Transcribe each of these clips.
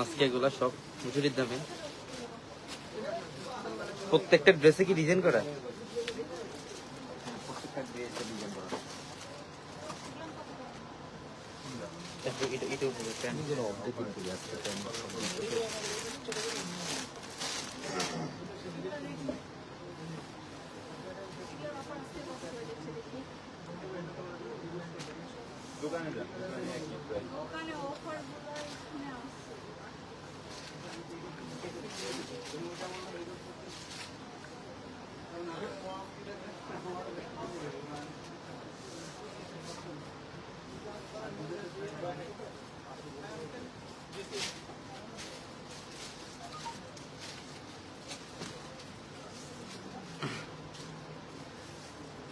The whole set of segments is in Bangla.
আজকে এগুলা সব? মজুরির দামে। প্রত্যেকটা ড্রেসে কি ডিজাইন করা? এটা- এটা- এটা উপরে প্যান্ট। ওখানে অফারগুলো এখানে আছে।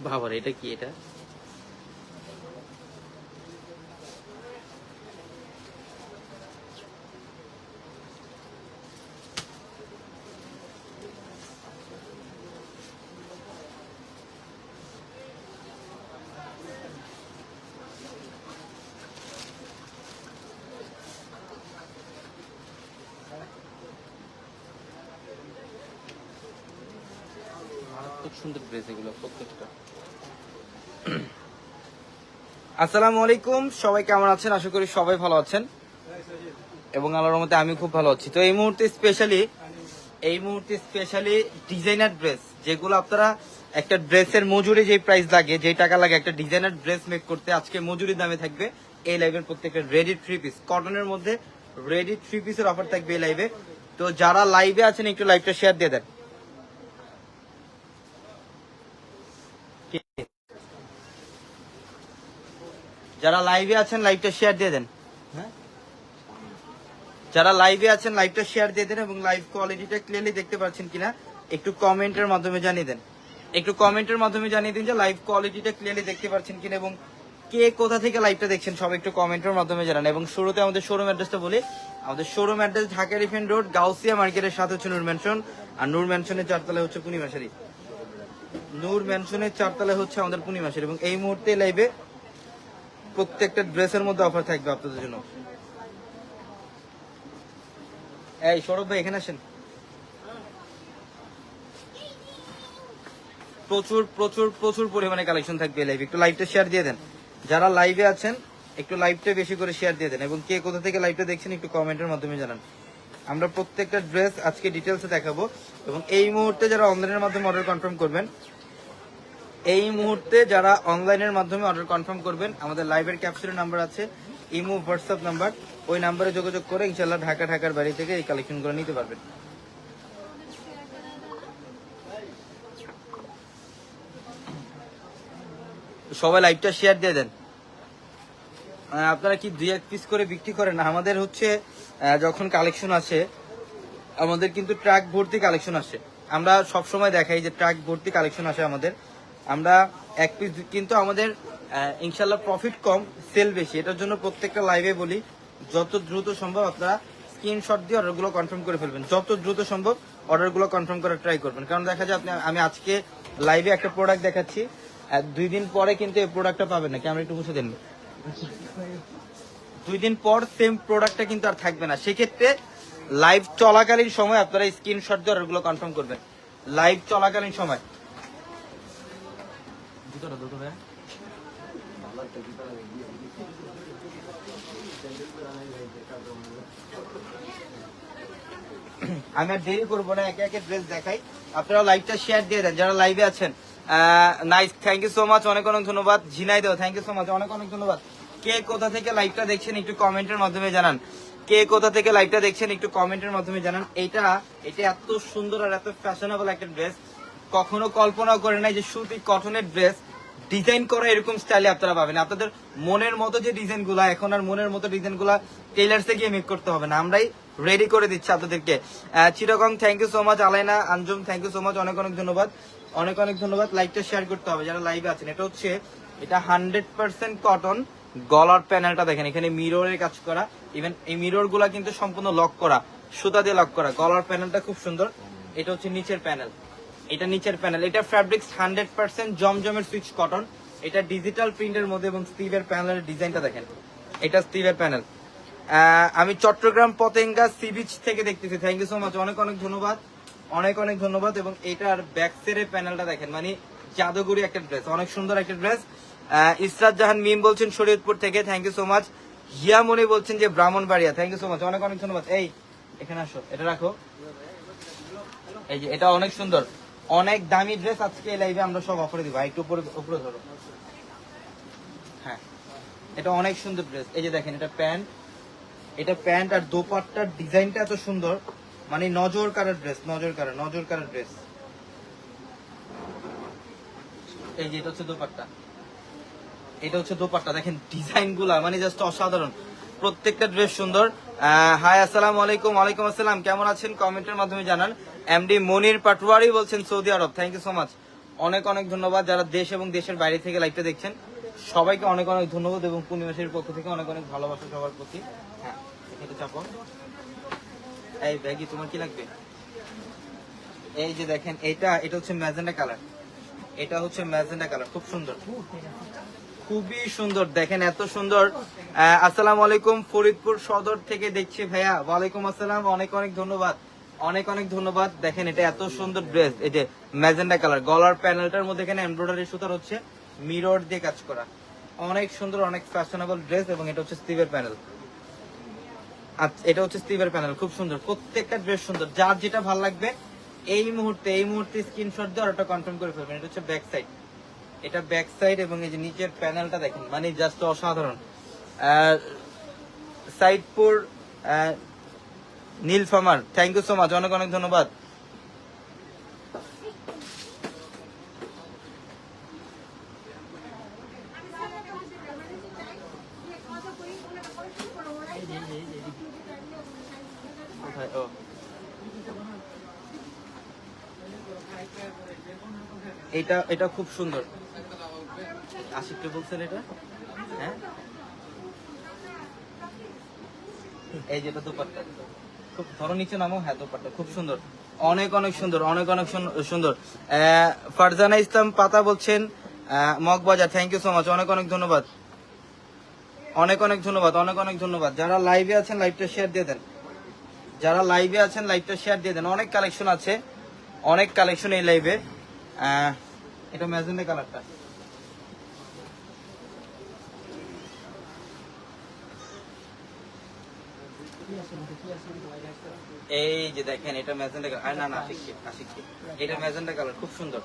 বাবার এটা কি এটা? সুন্দর এগুলো প্রত্যেকটা। আসসালামু আলাইকুম, সবাই কেমন আছেন? আশা করি সবাই ভালো আছেন। এবং আল্লাহর মতে আমি খুব ভালো আছি। তো এই মুহূর্তে স্পেশালি এই মুহূর্তে স্পেশালি ডিজাইনার ড্রেস যেগুলো আপনারা একটা ড্রেসের মজুরি যে প্রাইস লাগে যে টাকা লাগে, একটা ডিজাইনার ড্রেস মেক করতে আজকে মজুরি দামে থাকবে এই লাইভের প্রত্যেকটা রেডি থ্রি পিস কটনের মধ্যে রেডি থ্রি পিসের অফার থাকবে এই লাইভে তো যারা লাইভে আছেন, একটু লাইভটা শেয়ার দিয়ে দেন। যারা লাইভে আছেন লাইভটা শেয়ার দিয়ে দেন। হ্যাঁ? যারা লাইভে আছেন লাইভটা শেয়ার দিয়ে দেন এবং লাইভ কোয়ালিটিটা ক্লিয়ারলি দেখতে পাচ্ছেন কিনা, একটু কমেন্টের মাধ্যমে জানিয়ে দেন। একটু কমেন্টের মাধ্যমে জানিয়ে দিন যে লাইভ কোয়ালিটিটা ক্লিয়ারলি দেখতে পাচ্ছেন কিনা এবং কে কোথা থেকে লাইভটা দেখছেন, সব একটু কমেন্টের মাধ্যমে জানান। এবং শুরুতে আমাদের শোরুম অ্যাড্রেসটা বলি। আমাদের শোরুম অ্যাড্রেস ঢাকা রিফেন রোড গাউসিয়া মার্কেটের সাথে হচ্ছে নূর ম্যানশন আর নূর ম্যানশনের চারতলায় হচ্ছে পূর্ণিমাশারি নূর ম্যানশনের চারতলায় হচ্ছে আমাদের পূর্ণিমাশারি এবং এই মুহূর্তে লাইভে প্রত্যেকটা ড্রেসের মধ্যে অফার থাকবে আপনাদের জন্য। এই, সৌরভ ভাই, এখানে আসেন। প্রচুর প্রচুর প্রচুর পরিমাণে কালেকশন থাকবে লাইভ একটু লাইভটা শেয়ার দিয়ে দেন। যারা লাইভে আছেন, একটু লাইভটা বেশি করে শেয়ার দিয়ে দেন এবং কে কোথা থেকে লাইভটা দেখছেন, একটু কমেন্টের মাধ্যমে জানান। আমরা প্রত্যেকটা ড্রেস আজকে ডিটেলসে দেখাবো এবং এই মুহূর্তে যারা অনলাইনের মাধ্যমে অর্ডার কনফার্ম করবেন এই মুহূর্তে যারা অনলাইনের মাধ্যমে অর্ডার কনফার্ম করবেন, আমাদের লাইভের ক্যাপচারের নাম্বার আছে, ইমো হোয়াটসঅ্যাপ নাম্বার ওই নাম্বারে যোগাযোগ করে ইনশাল্লাহ ঢাকা, ঢাকার বাড়ি থেকে এই কালেকশনগুলো নিতে পারবেন। সবাই লাইভটা শেয়ার দিয়ে দেন। আপনারা কি দুই এক পিস করে বিক্রি করেন? আমাদের হচ্ছে যখন কালেকশন আসে, আমাদের কিন্তু ট্রাক ভর্তি কালেকশন আসে। আমরা সব সময় দেখাই যে ট্রাক ভর্তি কালেকশন আসে আমাদের। আমরা এক পিস কিন্তু আমাদের ইনশাল্লাহ প্রফিট কম সেল বেশি। এটার জন্য প্রত্যেকটা লাইভে বলি, যত দ্রুত সম্ভব আপনারা স্ক্রিনশট দিয়ে অর্ডারগুলো কনফার্ম করে ফেলবেন। যত দ্রুত সম্ভব অর্ডারগুলো কনফার্ম করার ট্রাই করবেন। কারণ দেখা যায় আপনি, আমি আজকে লাইভে একটা প্রোডাক্ট দেখাচ্ছি দুই দিন পরে কিন্তু এই প্রোডাক্টটা পাবেন না। ক্যামেরা একটু মুছে দেন। দুই দিন পর সেম প্রোডাক্টটা কিন্তু আর থাকবে না। সেক্ষেত্রে লাইভ চলাকালীন সময় আপনারা স্ক্রিনশট দিয়ে অর্ডারগুলো কনফার্ম করবেন। লাইভ চলাকালীন সময়। দুটোটা দুটো ভাইয়া। আমি আর দেরি করব না, একে একে ড্রেস দেখাই। আপনারা লাইভটা শেয়ার দিয়ে দেন, যারা লাইভে আছেন। Nice thank you so much অনেক অনেক ধন্যবাদ। ঝিনাই দেও থ্যাংক ইউ সো মাচ অনেক অনেক ধন্যবাদ। কে কোথা থেকে লাইভটা দেখছেন একটু কমেন্টের মাধ্যমে জানান। কে কোথা থেকে লাইভটা দেখছেন একটু কমেন্টের মাধ্যমে জানান। এটা এটা এত সুন্দর আর এত ফ্যাশনেবল একটা ড্রেস কখনো কল্পনা করে নাই যে সুতি কটনের ড্রেস ডিজাইন করা এরকম স্টাইলে আপনারা পাবেন। আপনাদের মনের মতো যে ডিজাইনগুলা এখন আর মনের মতো ডিজাইনগুলা টেলার্সে গিয়ে মেক করতে হবে না। আমরাই রেডি করে দিচ্ছি আপনাদেরকে। চিরকং thank you so much Alaina, Anjum thank you so much অনেক অনেক ধন্যবাদ। অনেক অনেক ধন্যবাদ। লাইভটা শেয়ার করতে হবে। যারা লাইভে আছেন, এটা হচ্ছে, এটা হান্ড্রেড পার্সেন্ট কটন গলার প্যানেলটা দেখেন। এখানে মিররের কাজ করা। ইভেন এই মিররগুলা কিন্তু সম্পূর্ণ লক করা। সুতা দিয়ে লক করা। গলার প্যানেলটা খুব সুন্দর। এটা হচ্ছে নিচের প্যানেল এটা নিচের প্যানেল এটা ফ্যাব্রিক্স হান্ড্রেড পার্সেন্ট জমজমের সুইচ কটন এটা ডিজিটাল প্রিন্টের মধ্যে এবং স্টিভের প্যানেলের ডিজাইনটা দেখেন। এটা স্টিভের প্যানেল আমি চট্টগ্রাম পতেঙ্গা সি বিচ থেকে দেখতেছি। থ্যাংক ইউ সো মাচ অনেক অনেক ধন্যবাদ। অনেক অনেক ধন্যবাদ। এবং এটার ব্যাক প্যানেলটা দেখেন। মানে জাদুগুরি একটা ড্রেস অনেক সুন্দর একটা ড্রেস ইসরাত জাহান মিম বলছেন, শরীয়তপুর থেকে। Thank you so much Hiyamoni বলছেন যে Brahmanbaria. Thank you so much অনেক অনেক ধন্যবাদ। এই, এখানে আসো। এটা রাখো। এই যে, এটা অনেক সুন্দর। অনেক দামি ড্রেস আজকে এই লাইভে আমরা সব অফারে দিব। একটু উপরে উপরে ধরো। হ্যাঁ। এটা অনেক সুন্দর ড্রেস এই যে দেখেন, এটা প্যান্ট। এটা প্যান্ট আর দোপাট্টার ডিজাইনটা এত সুন্দর। মানে নজর কারার ড্রেস নজর কারা নজর কারার ড্রেস এই যে এটা হচ্ছে দোপাট্টা। এটা হচ্ছে দোপাট্টা। দেখেন ডিজাইনগুলা মানে জাস্ট অসাধারণ। প্রত্যেকটা ড্রেস সুন্দর। হাই আসসালামু আলাইকুম। ওয়ালাইকুম আসসালাম। কেমন আছেন? কমেন্টের মাধ্যমে জানান। এমডি মনির পাটওয়ারি বলছেন Saudi Arab. Thank you so much অনেক অনেক ধন্যবাদ যারা দেশ এবং দেশের বাইরে থেকে লাইভটা দেখছেন। সবাইকে অনেক অনেক ধন্যবাদ এবং পূর্ণিমাসের পক্ষ থেকে অনেক অনেক ভালোবাসা সবার প্রতি। হ্যাঁ এই ব্যাগি, তোমার কি লাগবে? এই যে দেখেন, এটা এটা হচ্ছে ম্যাজেন্ডা কালার। এটা হচ্ছে ম্যাজেন্ডা কালার, খুব সুন্দর। খুবই সুন্দর, দেখেন এত সুন্দর। আসসালামু আলাইকুম, ফরিদপুর সদর থেকে দেখছি ভাইয়া। ওয়ালাইকুম আসসালাম, অনেক অনেক ধন্যবাদ। অনেক অনেক ধন্যবাদ। দেখেন এটা এত সুন্দর ড্রেস এই যে ম্যাজেন্ডা কালার গলার প্যানেলটার মধ্যে এখানে এমব্রয়ডারি সুতার হচ্ছে মিরর দিয়ে কাজ করা। অনেক সুন্দর অনেক ফ্যাশনেবল ড্রেস এবং এটা হচ্ছে স্টিভের প্যানেল আচ্ছা এটা হচ্ছে স্টিভের প্যানেল খুব সুন্দর। প্রত্যেকটা ড্রেস সুন্দর। যার যেটা ভালো লাগবে এই মুহূর্তে এই মুহূর্তে স্ক্রিনশট দিয়ে অর্ডারটা কনফার্ম করে ফেলবেন। এটা হচ্ছে ব্যাক সাইড এটা ব্যাক সাইড এবং এই যে নিচের প্যানেলটা দেখেন মানে জাস্ট অসাধারণ। আহ, Nilphamar thank you so much অনেক অনেক ধন্যবাদ। এটা এটা খুব সুন্দর। আশিককে বলছেন এটা? হ্যাঁ? এই যেটা দোপাট্টা। খুব ধরো নিচে নামো হ্যাঁ দোপাট্টা খুব সুন্দর। অনেক অনেক সুন্দর, অনেক অনেক সুন- সুন্দর। ফারজানা ইসলাম পাতা বলছেন Moghbazar thank you so much অনেক অনেক ধন্যবাদ। অনেক অনেক ধন্যবাদ, অনেক অনেক ধন্যবাদ। যারা লাইভে আছেন লাইভটা শেয়ার দিয়ে দেন। যারা লাইভে আছেন লাইভটা শেয়ার দিয়ে দেন। অনেক কালেকশন আছে, অনেক কালেকশন এই লাইভে এটা ম্যাজেন্ডা কালারটা এই যে দেখেন, এটা ম্যাজেন্ডা কালার না না আশিককে এটা ম্যাজেন্ডা কালার খুব সুন্দর।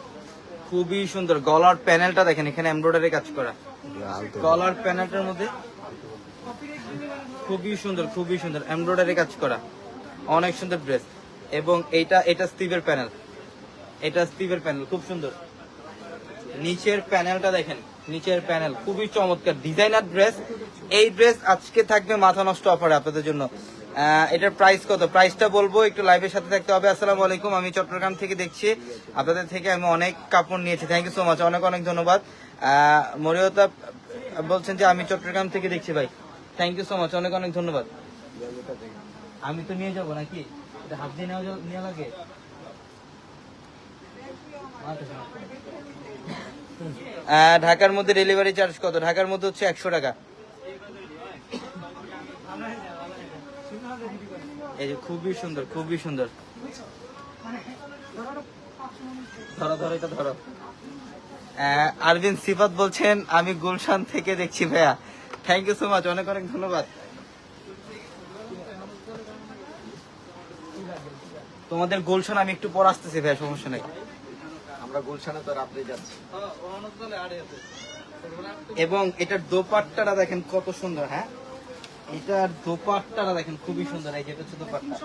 খুবই সুন্দর। গলার প্যানেলটা দেখেন, এখানে এমব্রয়ডারি কাজ করা। গলার প্যানেলটার মধ্যে খুবই সুন্দর খুবই সুন্দর এমব্রয়ডারি কাজ করা। অনেক সুন্দর ড্রেস এবং এটা এটা স্টিভের প্যানেল। এটা স্টিভের প্যানেল, খুব সুন্দর। নিচের প্যানেলটা দেখেন, নিচের প্যানেল। খুবই চমৎকার। ডিজাইনার ড্রেস এই ড্রেস আজকে থাকবে মাথা নষ্ট অফারে আপনাদের জন্য। এটার প্রাইস কত? প্রাইসটা বলব, একটু লাইভের সাথে থাকতে হবে। আসসালামু আলাইকুম, আমি চট্টগ্রাম থেকে দেখছি। আপনাদের থেকে আমি অনেক কাপড় নিয়েছি। থ্যাংক ইউ সো মাচ অনেক অনেক ধন্যবাদ। মরিয়তা বলছেন যে আমি চট্টগ্রাম থেকে দেখছি ভাই। থ্যাংক ইউ সো মাচ অনেক অনেক ধন্যবাদ। আমি তো নিয়ে যাব নাকি? এটা হাত দিয়ে নেওয়া লাগে? ঢাকার মধ্যে ডেলিভারি চার্জ কত? ঢাকার মধ্যে হচ্ছে একশো টাকা। এই যে খুবই সুন্দর খুবই সুন্দর। ধরো ধরো এটা ধরো। আরবিন সিফাত বলছেন আমি গুলশান থেকে দেখছি ভাইয়া। থ্যাংক ইউ সো মাচ অনেক অনেক ধন্যবাদ। তোমাদের গুলশান আমি একটু পর আসতেছি ভাইয়া সমস্যা নেই। আমরা গুলশানে তো রাত্রে যাচ্ছি। এবং এটার দোপাট্টাটা দেখেন কত সুন্দর হ্যাঁ? এটার দোপাট্টাটা দেখেন খুবই সুন্দর। এই যেটা হচ্ছে দোপাট্টা।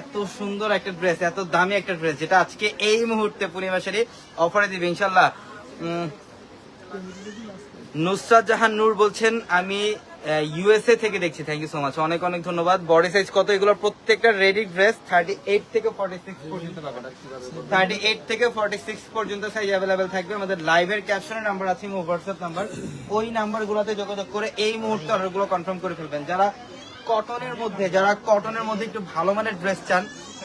এত সুন্দর একটা ড্রেস এত দামি একটা ড্রেস যেটা আজকে এই মুহূর্তে পূর্ণিমাশারি অফারে দিবে ইনশাল্লাহ নুসরাত জাহান নূর বলছেন আমি ইউএসএ থেকে দেখছি থ্যাংক ইউ সো মাচ অনেক অনেক ধন্যবাদ। বডি সাইজ কত? এগুলো প্রত্যেকটা রেডি ড্রেস থার্টি এইট থেকে ফর্টি সিক্স পর্যন্ত থার্টি এইট থেকে ফর্টি সিক্স পর্যন্ত সাইজ অ্যাভেলেবেল থাকবে। আমাদের লাইভের ক্যাপশনের নাম্বার আছে হোয়াটসঅ্যাপ নাম্বার ওই নাম্বারগুলোতে যোগাযোগ করে এই মুহূর্তে অর্ডারগুলো কনফার্ম করে ফেলবেন। যারা কটনের মধ্যে, যারা কটনের মধ্যে একটু ভালো মানের ড্রেস চান,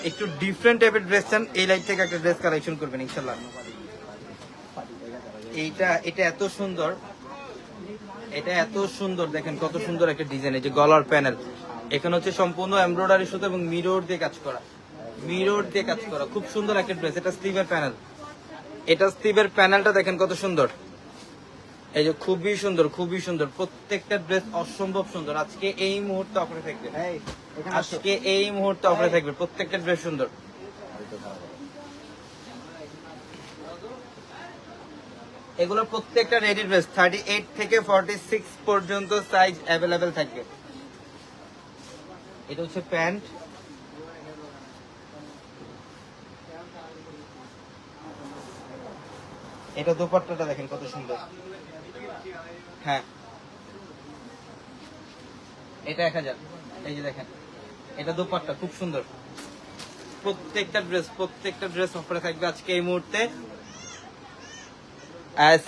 একটু ডিফারেন্ট টাইপের ড্রেস চান, এই লাইভ থেকে একটা ড্রেস কালেকশন করবেন ইনশাল্লাহ এইটা, এটা এত সুন্দর। এটা এত সুন্দর দেখেন কত সুন্দর একটা ডিজাইন এই যে গলার প্যানেল এখানে হচ্ছে সম্পূর্ণ এমব্রয়ডারি সুতো এবং মিরর দিয়ে কাজ করা। মিরর দিয়ে কাজ করা খুব সুন্দর একটা ড্রেস এটা স্টিভের প্যানেল এটা স্টিভের প্যানেলটা দেখেন কত সুন্দর। এই যে খুবই সুন্দর খুবই সুন্দর প্রত্যেকটা ড্রেস অসম্ভব সুন্দর। আজকে এই মুহূর্তে অফারে থাকবে। আজকে এই মুহূর্তে অফারে থাকবে প্রত্যেকটা ড্রেস সুন্দর। এগুলো প্রত্যেকটা রেডি ড্রেস থার্টি এইট থেকে ফর্টি সিক্স পর্যন্ত সাইজ অ্যাভেলেবেল থাকবে এটা হচ্ছে প্যান্ট। এটা দোপাট্টাটা দেখেন কত সুন্দর। হ্যাঁ। এটা এক হাজার। এই যে দেখেন, এটা দোপাট্টা, খুব সুন্দর। প্রত্যেকটা ড্রেস প্রত্যেকটা ড্রেস অফারে থাকবে আজকে এই মুহূর্তে।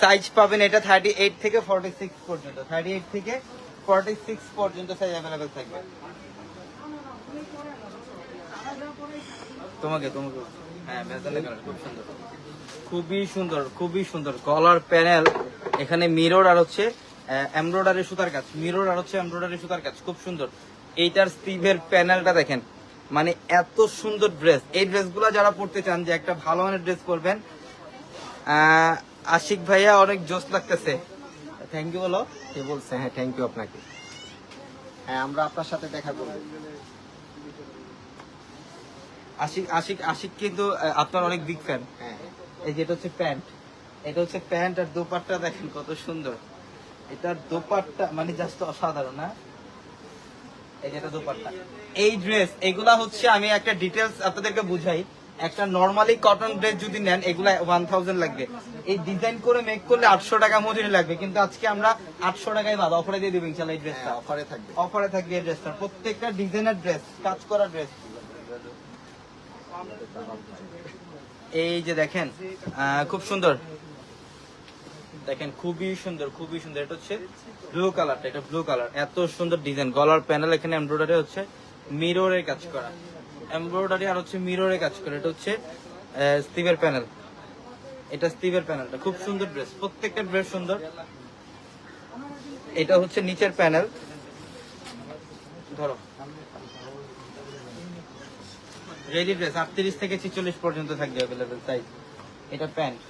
সাইজ পাবেন এটা থার্টি এইট থেকে ফর্টি সিক্স পর্যন্ত। থার্টি এইট থেকে ফর্টি সিক্স পর্যন্ত সাইজ অ্যাভেলেবেল থাকবে। তোমাকে তোমাকে। হ্যাঁ খুব সুন্দর। খুবই সুন্দর খুবই সুন্দর। কলার প্যানেল এখানে মিরর আর হচ্ছে এমব্রয়ডারি সুতার কাজ। মিরর আর হচ্ছে এমব্রয়ডারি সুতার কাজ, খুব সুন্দর। এইটার স্টিভের প্যানেলটা দেখেন। মানে এত সুন্দর ড্রেস এই ড্রেসগুলো যারা পড়তে চান যে একটা ভালো মানের ড্রেস পরবেন আশিক ভাইয়া অনেক জোস লাগতেছে। থ্যাংক ইউ বলো। কে বলছে? হ্যাঁ থ্যাংক ইউ আপনাকে। হ্যাঁ আমরা আপনার সাথে দেখা করব। আশিক আশিক আশিক কিন্তু আপনার অনেক বিগ ফ্যান হ্যাঁ। এই যেটা হচ্ছে প্যান্ট এটা হচ্ছে প্যান্ট আর দোপাট্টা দেখেন কত সুন্দর। এটার দোপাট্টা মানে জাস্ট অসাধারণ না? এই যেটা দোপাট্টা। এই ড্রেস এগুলা হচ্ছে আমি একটা ডিটেলস আপনাদেরকে বুঝাই। একটা নর্মালি কটন ড্রেস যদি নেন এগুলা ওয়ান থাউজেন্ড লাগবে। এই ডিজাইন করে মেক করলে আটশো টাকা মজুরি লাগবে। কিন্তু আজকে আমরা আটশো টাকায় বাদ অফারে দিয়ে দেবো ইনশাল্লাহ এই ড্রেসটা হ্যাঁ অফারে থাকবে। অফারে থাকবে এই ড্রেসটা প্রত্যেকটা ডিজাইনার ড্রেস কাজ করা ড্রেস এই যে দেখেন খুব সুন্দর। দেখেন খুবই সুন্দর খুবই সুন্দর। এটা হচ্ছে ব্লু কালারটা এটা ব্লু কালার এত সুন্দর ডিজাইন গলার প্যানেল এখানে এমব্রয়ডারি হচ্ছে মিররের কাজ করা। এমব্রয়ডারি আর হচ্ছে মিররের কাজ করে। এটা হচ্ছে স্টিভের প্যানেল এটা স্টিভের প্যানেলটা খুব সুন্দর ড্রেস প্রত্যেকটা ড্রেস সুন্দর। এটা হচ্ছে নিচের প্যানেল ধরো। রেডি ড্রেস আটত্রিশ থেকে ছিচল্লিশ পর্যন্ত থাকবে অ্যাভেলেবেল তাই এটা প্যান্ট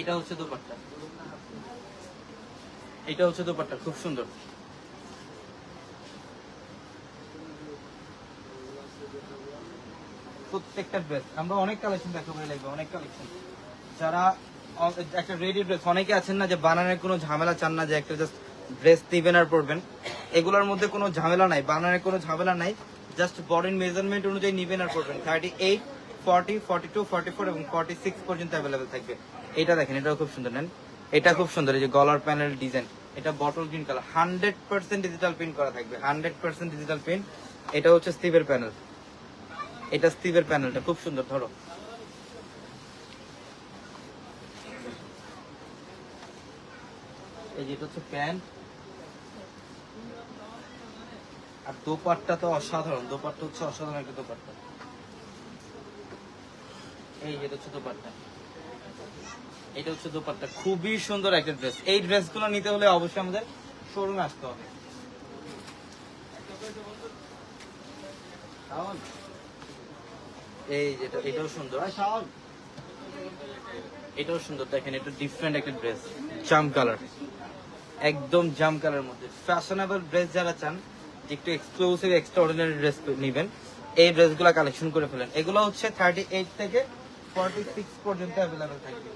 এটা হচ্ছে দোপাট্টা। এটা হচ্ছে দোপাট্টা, খুব সুন্দর। প্রত্যেকটা ড্রেস আমরা লাগবে, অনেক যারা একটা রেডি ড্রেস অনেকে আছেন না যে বানানোর কোনো ঝামেলা চান না, যে একটা জাস্ট ড্রেস দিবেন আর এগুলোর মধ্যে কোনো ঝামেলা নাই, বানানোর কোনো ঝামেলা নাই জাস্ট বডির মেজারমেন্ট অনুযায়ী নিবেন আর পরবেন। Thirty eight forty forty two forty four এবং ফর্টি সিক্স পর্যন্ত অ্যাভেলেবেল থাকবে। এটা দেখেন, এটাও খুব সুন্দর, নেন। এটা খুব সুন্দর, এই যে গলার প্যানেল ডিজাইন এটা bottle green colour hundred percent digital print করা থাকবে হান্ড্রেড পার্সেন্ট ডিজিটাল প্রিন্ট এটা হচ্ছে স্টিভের প্যানেল এটা স্টিভের প্যানেলটা খুব সুন্দর, ধরো। এই যেটা হচ্ছে প্যান্ট আর দোপাট্টা তো অসাধারণ, দোপাট্টা হচ্ছে অসাধারণ একটা দোপাট্টা। এই যেটা হচ্ছে দোপাট্টা। এটা হচ্ছে দোপাট্টা। খুবই সুন্দর একটা ড্রেস এই ড্রেসগুলো নিতে হলে অবশ্যই আমাদের শোরুমে আসতে হবে। এই যেটা এটাও সুন্দর। এটাও সুন্দর। দেখেন এটা ডিফারেন্ট একটা ড্রেস জাম কালার একদম জাম কালার মধ্যে। ফ্যাশনেবল ড্রেস যারা চান একটু এক্সক্লুসিভ এক্সট্রা অর্ডিনারি ড্রেস নেবেন। এই ড্রেসগুলো কালেকশন করে ফেলেন। এগুলো হচ্ছে থার্টি এইট থেকে ফর্টি সিক্স পর্যন্ত অ্যাভেলেবেল থাকবে।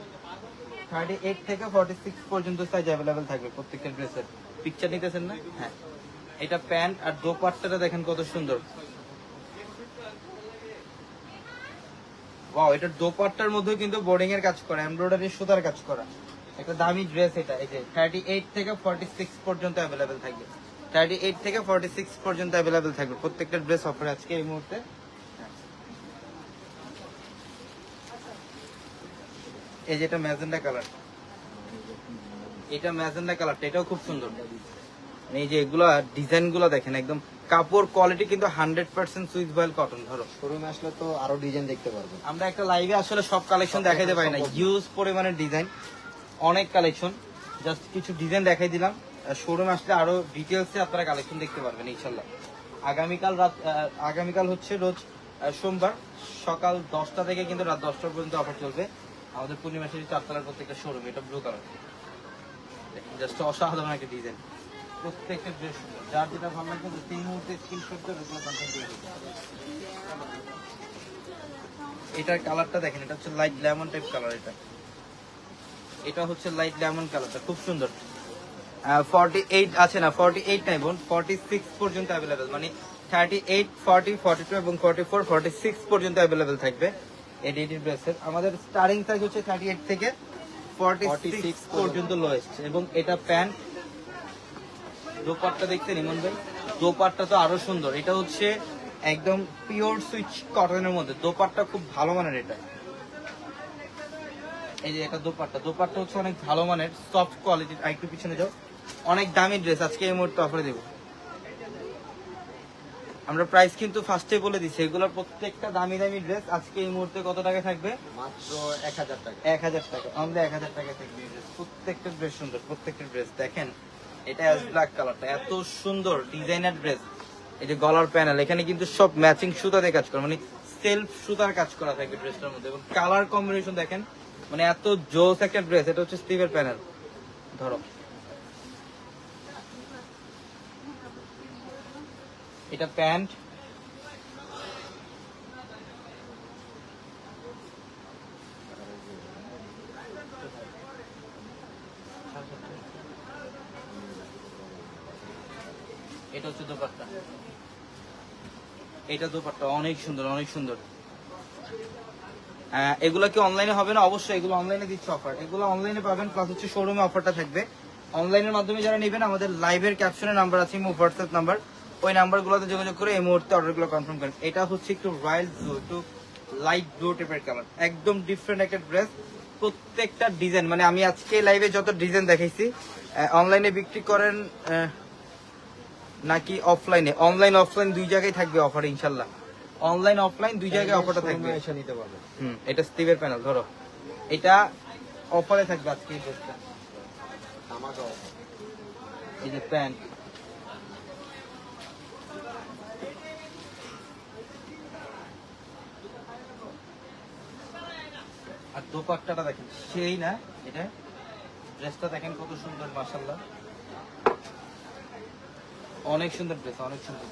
থার্টি এইট থেকে ফর্টি সিক্স পর্যন্ত সাইজ অ্যাভেলেবেল থাকবে প্রত্যেকটা ড্রেসের। পিকচার নিতেছেন না? হ্যাঁ। এটা প্যান্ট আর দো দোপাট্টাটা দেখেন কত সুন্দর। ওয়াও এটা দোপাট্টার মধ্যে কিন্তু বোর্ডিং এর কাজ করা এমব্রয়ডারি সুতার কাজ করা। একটা দামি ড্রেস এটা, এই যে থার্টি এইট থেকে ফর্টি সিক্স পর্যন্ত অ্যাভেলেবেল থাকবে। থার্টি এইট থেকে ফর্টি সিক্স পর্যন্ত অ্যাভেলেবেল থাকবে প্রত্যেকটা ড্রেস অফার আজকে এই মুহূর্তে। এই যেটা ম্যাজেন্ডা কালার। এটা ম্যাজেন্ডা কালারটা এটাও খুব সুন্দর। মানে এই যে এগুলা ডিজাইনগুলো দেখেন একদম কাপড় কোয়ালিটি কিন্তু hundred percent Swiss voile cotton ধরো। শোরুমে আসলে তো আরও ডিজাইন দেখতে পারবেন আমরা একটা লাইভে আসলে সব কালেকশন দেখাইতে পারি না। হিউজ পরিমাণের ডিজাইন অনেক কালেকশন জাস্ট কিছু ডিজাইন দেখাই দিলাম। শোরুম আসলে আরও ডিটেলসে আপনারা কালেকশন দেখতে পারবেন ইনশাল্লাহ আগামীকাল রাত আগামীকাল হচ্ছে রোজ সোমবার। সকাল দশটা থেকে কিন্তু রাত দশটা পর্যন্ত অফার চলবে। আমাদের পূর্ণিমা সেই চারতলার প্রত্যেকটা শোরুম এটা ব্লু কালার জাস্ট অসাধারণ একটা ডিজাইন প্রত্যেকটা ড্রেস যার যেটা ভালো লাগবে সেই মুহূর্তে স্ক্রিনশট দিয়ে এটার কালারটা দেখেন, এটা হচ্ছে লাইট লেমন টাইপ কালার এটা। এটা হচ্ছে লাইট লেমন কালারটা খুব সুন্দর। ফর্টি এইট আছে না ফর্টি এইট নাই বোন ফর্টি সিক্স পর্যন্ত অ্যাভেলেবেল মানে thirty eight forty forty two এবং ফর্টি ফোর ফর্টি সিক্স পর্যন্ত অ্যাভেলেবেল থাকবে। এই ডেডির ড্রেসের আমাদের স্টার্টিং সাইজ হচ্ছে থার্টি এইট থেকে ফর্টি 46 সিক্স পর্যন্ত। লোয়েস্ট এবং এটা প্যান্ট দোপাট্টা দেখতে নিমন ভাই? দোপাট্টা তো আরও সুন্দর। এটা হচ্ছে একদম পিওর সুইচ কটনের মধ্যে। দোপাট্টা খুব ভালো মানের এটা। এই যে এটা দোপাট্টা। দোপাট্টা হচ্ছে অনেক ভালো মানের সফট কোয়ালিটির একটু পিছনে যাও। অনেক দামি ড্রেস আজকে এই মুহূর্তে অফারে দেবো। আমরা প্রাইস কিন্তু ফার্স্টে বলে দিচ্ছি এগুলোর প্রত্যেকটা দামি দামি ড্রেস আজকে এই মুহূর্তে কত টাকা থাকবে? মাত্র এক হাজার টাকা। এক হাজার টাকা আমাদের এক হাজার টাকা থাকবে। প্রত্যেকটা ড্রেস সুন্দর প্রত্যেকটা ড্রেস দেখেন এটা ব্ল্যাক কালারটা এত সুন্দর ডিজাইনার ড্রেস এই যে গলার প্যানেল এখানে কিন্তু সব ম্যাচিং সুতা দিয়ে কাজ করা মানে সেলফ সুতার কাজ করা থাকবে ড্রেসটার মধ্যে। এবং কালার কম্বিনেশন দেখেন মানে এত জোস একটা ড্রেস এটা হচ্ছে স্টিভের প্যানেল ধরো। এটা প্যান্ট। এটা হচ্ছে দোপাট্টা। এটা দোপাট্টা, অনেক সুন্দর অনেক সুন্দর। এগুলো কি অনলাইনে হবে না? অবশ্যই এগুলো অনলাইনে দিচ্ছে অফার এগুলো অনলাইনে পাবেন প্লাস হচ্ছে শোরুমে অফারটা থাকবে। অনলাইনের মাধ্যমে যারা নেবেন, আমাদের লাইভের ক্যাপশনে নাম্বার আছে হোয়াটসঅ্যাপ নাম্বার ওই নাম্বারগুলোতে যোগাযোগ করে এই মুহূর্তে অর্ডারগুলো কনফার্ম করেন। এটা হচ্ছে একটু রয়্যাল ব্লু একটু লাইট ব্লু টাইপের কালার একদম ডিফারেন্ট একটা ড্রেস প্রত্যেকটা ডিজাইন মানে আমি আজকে লাইভে যত ডিজাইন দেখাইছি অনলাইনে বিক্রি করেন নাকি অফলাইনে অনলাইন অফলাইন দুই জায়গায় থাকবে অফার ইনশাল্লাহ। অনলাইন অফলাইন দুই জায়গায় অফারটা থাকবে। এসে নিতে পারবে। হুম এটা স্টিভের প্যানেল ধরো। এটা অফারে থাকবে আজকে এই ড্রেসটা এই যে প্যান্ট দোপাট্টাটা দেখেন, সেই না, এটা ড্রেসটা দেখেন কত সুন্দর মাসাল্লাহ অনেক সুন্দর ড্রেস অনেক সুন্দর।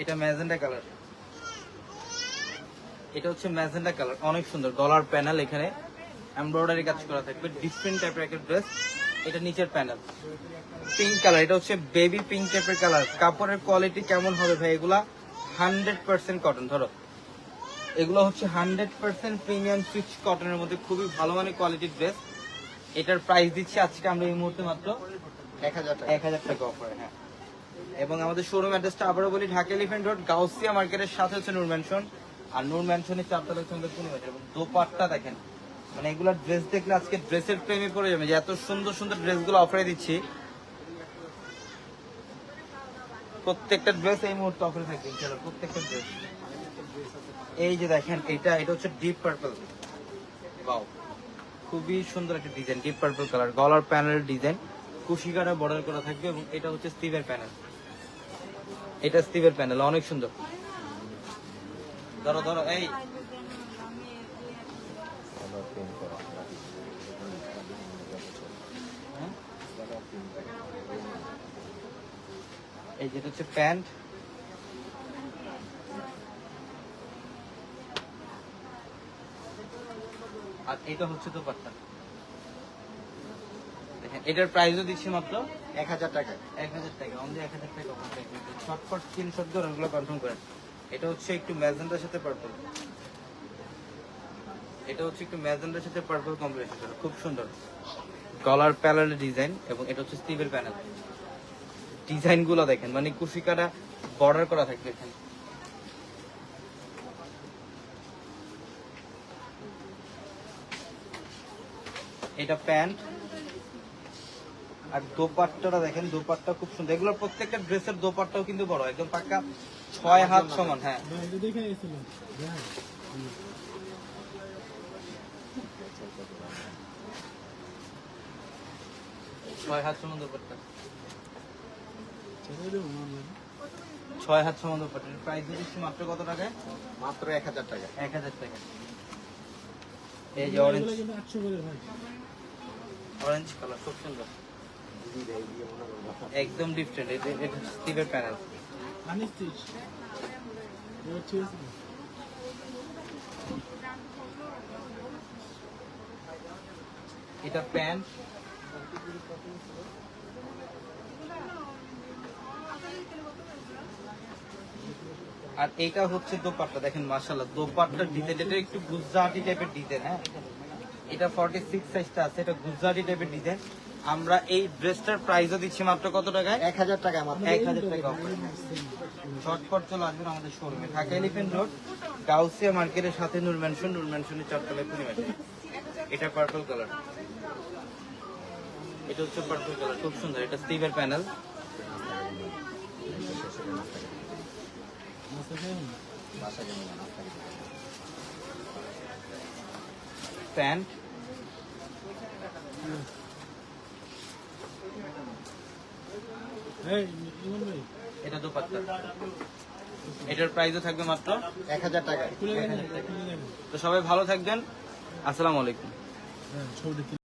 এটা ম্যাজেন্ডা কালার। এটা হচ্ছে ম্যাজেন্ডা কালার, অনেক সুন্দর। গলার প্যানেল এখানে এমব্রয়ডারি কাজ করা থাকবে ডিফারেন্ট টাইপের একটা ড্রেস এটা নিচের প্যানেল। পিঙ্ক কালার এটা হচ্ছে বেবি পিঙ্ক টাইপের কালার কাপড়ের কোয়ালিটি কেমন হবে ভাই এগুলা? হান্ড্রেড পার্সেন্ট কটন ধরো। এগুলো হচ্ছে হান্ড্রেড পার্সেন্ট প্রিমিয়াম সুইচ কটনের মধ্যে খুবই ভালো মানের কোয়ালিটির ড্রেস এটার প্রাইস দিচ্ছি আজকে আমরা এই মুহূর্তে মাত্র এক হাজার টাকা। এক হাজার টাকা অফার হ্যাঁ। এবং আমাদের শোরুম অ্যাড্রেসটা আবারও বলি ঢাকা এলিফেন্ট রোড গাউসিয়া মার্কেটের সাথে হচ্ছে নূর ম্যানশন আর নূর ম্যানশনের চারতলা হচ্ছে আমাদের পূর্ণিমা এবং দোপাট্টা দেখেন। মানে এগুলা ড্রেস দেখলে আজকে ড্রেসের প্রেমে পড়ে যাবে। যে এত সুন্দর সুন্দর ড্রেসগুলো অফারে দিচ্ছি। প্রত্যেকটা ড্রেস এই মুহূর্তে অফারে থাকবে, ইনশাআল্লাহ, প্রত্যেকটা ড্রেস এই যে দেখেন, এটা এটা হচ্ছে ডিপ পার্পল বাও খুবই সুন্দর একটা ডিজাইন ডিপ পার্পল কালার গলার প্যানেল ডিজাইন কুশিকারা বর্ডার করা থাকবে এবং এটা হচ্ছে স্টিভের প্যানেল এটা স্টিভের প্যানেল অনেক সুন্দর। ধরো ধরো, এই এই যেটা হচ্ছে প্যান্ট। আর এটা হচ্ছে দোপাট্টা। দেখেন এটার প্রাইসও দিচ্ছি মাত্র এক হাজার টাকা। এক হাজার টাকা। আমাদের এক হাজার টাকা শর্টফট স্ক্রিনশট দিয়ে ওগুলো কনফার্ম করেন। এটা হচ্ছে একটু ম্যাজেন্টার সাথে পার্পল এটা হচ্ছে একটু ম্যাজেন্টার সাথে পার্পল কম্বিনেশন খুব সুন্দর। গলার প্যানেল ডিজাইন এবং এটা হচ্ছে স্টিভের প্যানেল ডিজাইনগুলো দেখেন মানে কুশিকাটা বর্ডার করা থাকবে এখানে। এটা প্যান্ট। আর দোপাট্টাটা দেখেন, দোপাট্টা খুব সুন্দর। এগুলোর প্রত্যেকটা ড্রেসের দোপাট্টাও কিন্তু বড়, একদম পাক্কা, ছয় হাত সমান হ্যাঁ। ছয় হাত সমান দোপাট্টা। ছয় হাত সমান দোপাট্টা। প্রাইস দিচ্ছি মাত্র কত টাকায়? মাত্র এক হাজার টাকা। এক হাজার টাকা। এই যে অরেঞ্জ অরেঞ্জ কালার খুব সুন্দর। একদম ডিফারেন্ট এটা এটা স্টিভের প্যানেল এটা প্যান্ট আর এটা হচ্ছে দোপাট্টা দেখেন মাশাআল্লাহ দোপাট্টার ডিজাইন এটা একটু গুজরাটি টাইপের ডিজাইন হ্যাঁ? এটা 46 সাইজটা আছে এটা গুজরাটি টাইপের ডিজাইন। আমরা এই ড্রেসটার প্রাইসও দিচ্ছি মাত্র কত টাকায়? এক হাজার টাকা মাত্র। এক হাজার টাকা offer। ঝটপট চলে আসবেন আমাদের শোরুমে ঢাকা এলিফেন্ট রোড গাউসিয়া মার্কেটের সাথে নূর ম্যানশন নূর ম্যানশনের চারতলায় পরিমাণ এটা পার্পল কালার এটা হচ্ছে পার্পল কালার খুব সুন্দর এটা স্টিভের প্যানেল প্যান্ট? এটা দোপাট্টা এটার প্রাইসও থাকবে মাত্র এক হাজার টাকা এক হাজার টাকা। তো সবাই ভালো থাকবেন। আসসালামু আলাইকুম।